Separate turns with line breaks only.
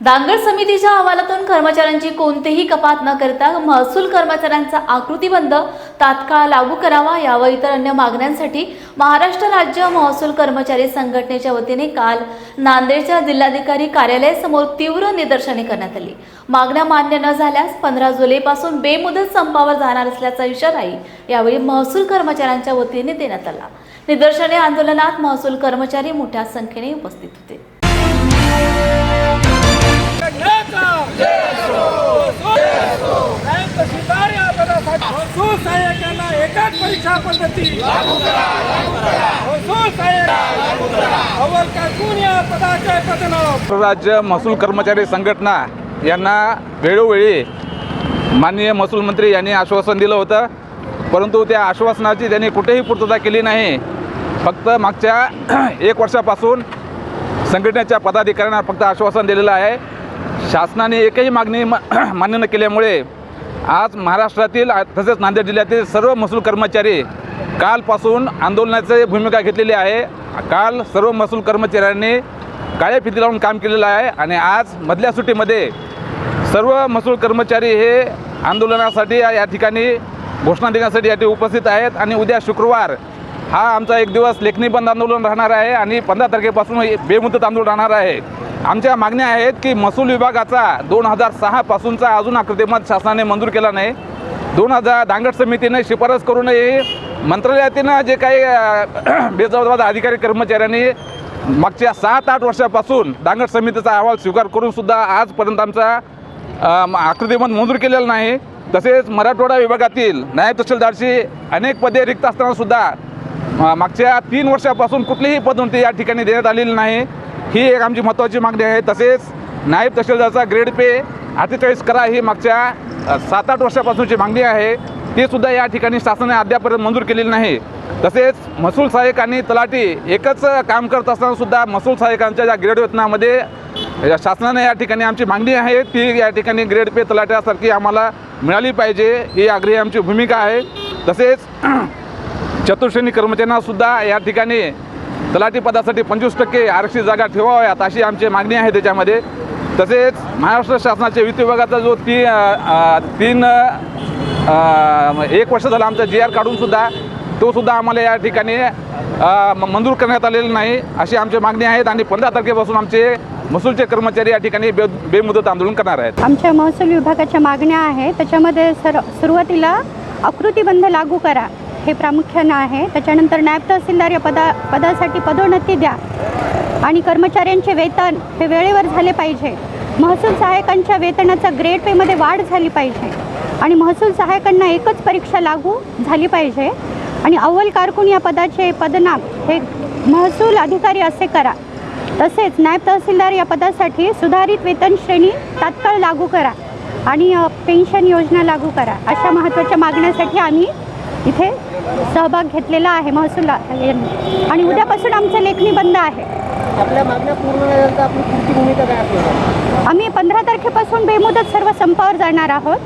दांगड समितीच्या अहवालातून कर्मचाऱ्यांची कोणतीही कपात न करता महसूल कर्मचाऱ्यांचा आकृतीबंध तात्काळ लागू करावा यावर इतर अन्य मागण्यांसाठी महाराष्ट्र राज्य महसूल कर्मचारी संघटनेच्या वतीने काल नांदेडच्या जिल्हाधिकारी कार्यालयासमोर तीव्र निदर्शने करण्यात आली. मागण्या मान्य न झाल्यास पंधरा जुलैपासून बेमुदत संपावर जाणार असल्याचा इशाराही यावेळी महसूल कर्मचाऱ्यांच्या वतीने देण्यात आला. निदर्शने आंदोलनात महसूल कर्मचारी मोठ्या संख्येने उपस्थित होते.
महसूल सहाय्यकांना एकाच परीक्षा पद्धती.
राज्य महसूल कर्मचारी संघटना यांना वेळोवेळी माननीय महसूल मंत्री यांनी आश्वासन दिलं होतं. परंतु त्या आश्वासनाची त्यांनी कुठेही पूर्तता केली नाही. फक्त मागच्या एक वर्षापासून संघटनेच्या पदाधिकाऱ्यांना फक्त आश्वासन दिलेलं आहे. शासनाने एकही मागणी म- मान्य न केल्यामुळे आज महाराष्ट्रातील तसेच नांदेड जिल्ह्यातील सर्व महसूल कर्मचारी कालपासून आंदोलनाची भूमिका घेतलेली आहे. काल सर्व महसूल कर्मचाऱ्यांनी काळ्या फिती लावून काम केलेलं आहे आणि आज मधल्या सुट्टीमध्ये सर्व महसूल कर्मचारी हे आंदोलनासाठी या ठिकाणी घोषणा देण्यासाठी या ठिकाणी उपस्थित आहेत आणि उद्या शुक्रवार हा आमचा एक दिवस लेखणी बंद आंदोलन राहणार आहे आणि पंधरा तारखेपासून बेमुदत आंदोलन राहणार आहे. आमच्या मागण्या आहेत की महसूल विभागाचा दोन हजार सहापासूनचा अजून आकृतीमत शासनाने मंजूर केला नाही. दोन हजार दांगड समितीने शिफारस करूनही मंत्रालयातील जे काही बेजबाबदार अधिकारी कर्मचाऱ्यांनी मागच्या सात आठ वर्षापासून दांगड समितीचा अहवाल स्वीकार करून सुद्धा आजपर्यंत आमचा आकृतिमत मंजूर केलेला नाही. तसेच मराठवाडा विभागातील नायब तहसीलदारशी अनेक पदे रिक्त असतानासुद्धा मागच्या तीन वर्षापासून कुठलीही पदोन्नती या ठिकाणी देण्यात आलेली नाही. ही एक आमची महत्त्वाची मागणी आहे. तसेच नायब तहसीलदारचा ग्रेड पे अठ्ठेचाळीस करा ही मागच्या सात आठ वर्षापासूनची मागणी आहे. ती सुद्धा या ठिकाणी शासनाने अद्यापर्यंत मंजूर केलेली नाही. तसेच महसूल सहाय्यक आणि तलाठी एकच काम करत असताना सुद्धा महसूल सहाय्यकांच्या ज्या ग्रेड वेतनामध्ये या शासनाने या ठिकाणी आमची मागणी आहे. ती या ठिकाणी ग्रेड पे तलाट्यासारखी आम्हाला मिळाली पाहिजे. ही आग्रही आमची भूमिका आहे. तसेच चतुर्श्रेणी कर्मचाऱ्यांनासुद्धा या ठिकाणी तलाठी पदासाठी पंचवीस टक्के आरक्षित जागा ठेवाव्यात अशी आमची मागणी आहे त्याच्यामध्ये. तसेच महाराष्ट्र शासनाच्या वित्त विभागाचा जो ती तीन एक वर्ष झालं आमचा जी आर काढूनसुद्धा तोसुद्धा आम्हाला या ठिकाणी म- मंजूर करण्यात आलेला नाही अशी आमची मागणी आहेत आणि पंधरा तारखेपासून आमचे महसूलचे कर्मचारी या ठिकाणी बे बेमुदत आंदोलन करणार आहेत.
आमच्या महसूल विभागाच्या मागण्या आहेत. त्याच्यामध्ये सर सुरुवातीला आकृतीबंध लागू करा. हे प्रामुख्यानं आहे. त्याच्यानंतर नायब तहसीलदार या पदा पदासाठी पदोन्नती द्या आणि कर्मचाऱ्यांचे वेतन हे वेळेवर झाले पाहिजे. महसूल सहायकांच्या वेतनाचा ग्रेड पेमध्ये वाढ झाली पाहिजे आणि महसूल सहायकांना एकच परीक्षा लागू झाली पाहिजे आणि अव्वल कारकून या पदाचे पदनाम हे महसूल अधिकारी असे करा. तसेच नायब तहसीलदार या पदासाठी सुधारित वेतन श्रेणी तात्काळ लागू करा आणि पेन्शन योजना लागू करा अशा महत्त्वाच्या मागण्यासाठी आम्ही इथे सहभाग घेतलेला आहे महसूल यांनी आणि उद्यापासून आमचं लेखणी बंद आहे. आम्ही पंधरा तारखेपासून बेमुदत सर्व संपावर जाणार आहोत.